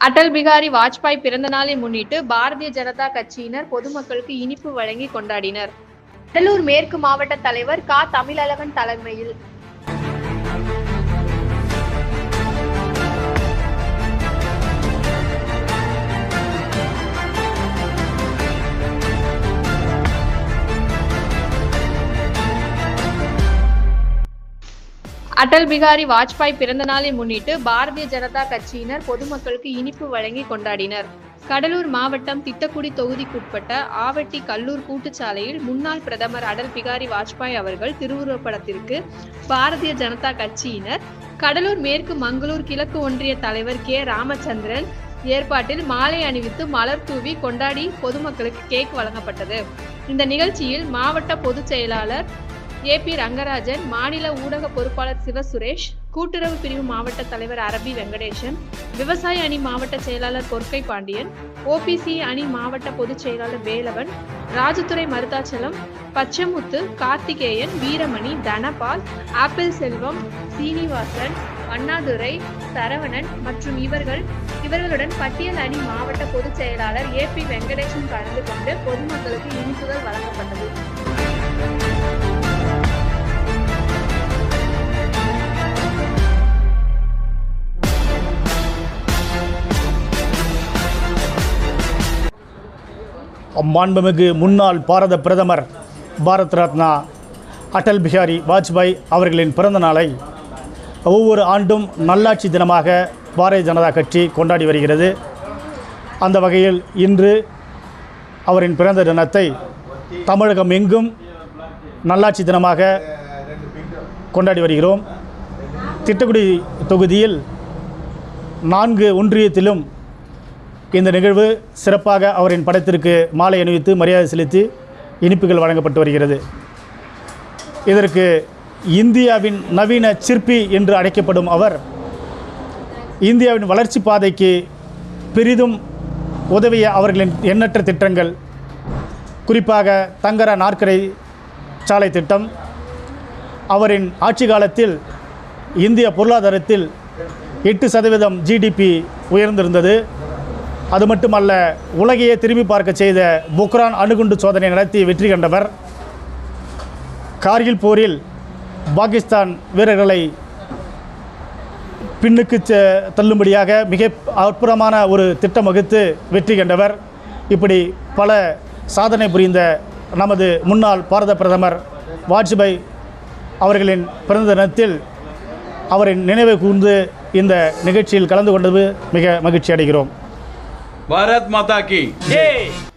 அடல் பிகாரி வாஜ்பாய் பிறந்த நாளை முன்னிட்டு பாரதிய ஜனதா கட்சியினர் பொதுமக்களுக்கு இனிப்பு வழங்கி கொண்டாடினர். கடலூர் மேற்கு மாவட்ட தலைவர் கா. தமிழழகன் தலைமையில் அடல் பிகாரி வாஜ்பாய் பிறந்த நாளை முன்னிட்டு பாரதிய ஜனதா கட்சியினர் பொதுமக்களுக்கு இனிப்பு வழங்கி கொண்டாடினர். கடலூர் மாவட்டம் திட்டக்குடி தொகுதிக்குட்பட்ட ஆவட்டி கல்லூர் கூட்டுச்சாலையில் முன்னாள் பிரதமர் அடல் பிகாரி வாஜ்பாய் அவர்கள் திருவுருவப்படத்திற்கு பாரதிய ஜனதா கட்சியினர் கடலூர் மேற்கு மங்களூர் கிழக்கு ஒன்றிய தலைவர் கே. ராமச்சந்திரன் ஏற்பாட்டில் மாலை அணிவித்து மலர் தூவி கொண்டாடி பொதுமக்களுக்கு கேக் வழங்கப்பட்டது. இந்த நிகழ்ச்சியில் மாவட்ட பொதுச் செயலாளர் ஏ பி ரங்கராஜன் மாநில ஊடக பொறுப்பாளர் சிவசுரேஷ் கூட்டுறவு பிரிவு மாவட்ட தலைவர் அரபி வெங்கடேசன் விவசாய அணி மாவட்ட செயலாளர் பொற்கை பாண்டியன் ஓபிசி அணி மாவட்ட பொதுச் செயலாளர் வேலவன் ராஜதுரை மருதாச்சலம் பச்சமுத்து கார்த்திகேயன் வீரமணி தனபால் ஆப்பிள் செல்வம் சீனிவாசன் அண்ணாதுரை சரவணன் மற்றும் இவர்கள் இவர்களுடன் பட்டியல் அணி மாவட்ட பொதுச் செயலாளர் ஏ பி வெங்கடேசன் கலந்து கொண்டு பொதுமக்களுக்கு இனிப்புகள் வழங்கப்பட்டது. மாண்புமிகு முன்னாள் பாரத பிரதமர் பாரத் ரத்னா அடல் பிஹாரி வாஜ்பாய் அவர்களின் பிறந்த நாளை ஒவ்வொரு ஆண்டும் நல்லாட்சி தினமாக பாரதிய ஜனதா கட்சி கொண்டாடி வருகிறது. அந்த வகையில் இன்று அவரின் பிறந்த தினத்தை தமிழகம் எங்கும் நல்லாட்சி தினமாக கொண்டாடி வருகிறோம். திட்டக்குடி தொகுதியில் நான்கு ஒன்றியத்திலும் இந்த நிகழ்வு சிறப்பாக அவரின் படத்திற்கு மாலை அணிவித்து மரியாதை செலுத்தி இனிப்புகள் வழங்கப்பட்டு வருகிறது. இதற்கு இந்தியாவின் நவீன சிற்பி என்று அழைக்கப்படும் அவர் இந்தியாவின் வளர்ச்சி பாதைக்கு பெரிதும் உதவிய அவர்களின் எண்ணற்ற திட்டங்கள் குறிப்பாக தங்கர நாற்கரை சாலை திட்டம் அவரின் ஆட்சி காலத்தில் இந்திய பொருளாதாரத்தில் எட்டு சதவீதம் ஜிடிபி உயர்ந்திருந்தது. அது மட்டுமல்ல உலகையே திரும்பி பார்க்க செய்த புக்ரான் அணுகுண்டு சோதனை நடத்தி வெற்றி கண்டவர். கார்கில் போரில் பாகிஸ்தான் வீரர்களை பின்னுக்கு தள்ளும்படியாக மிக அற்புதமான ஒரு திட்டம் வகுத்து வெற்றி கண்டவர். இப்படி பல சாதனை புரிந்த நமது முன்னாள் பாரத பிரதமர் வாஜ்பாய் அவர்களின் பிறந்த தினத்தில் அவரின் நினைவை கூர்ந்து இந்த நிகழ்ச்சியில் கலந்து கொண்டது மிக மகிழ்ச்சி அடைகிறோம். भारत माता की। जय।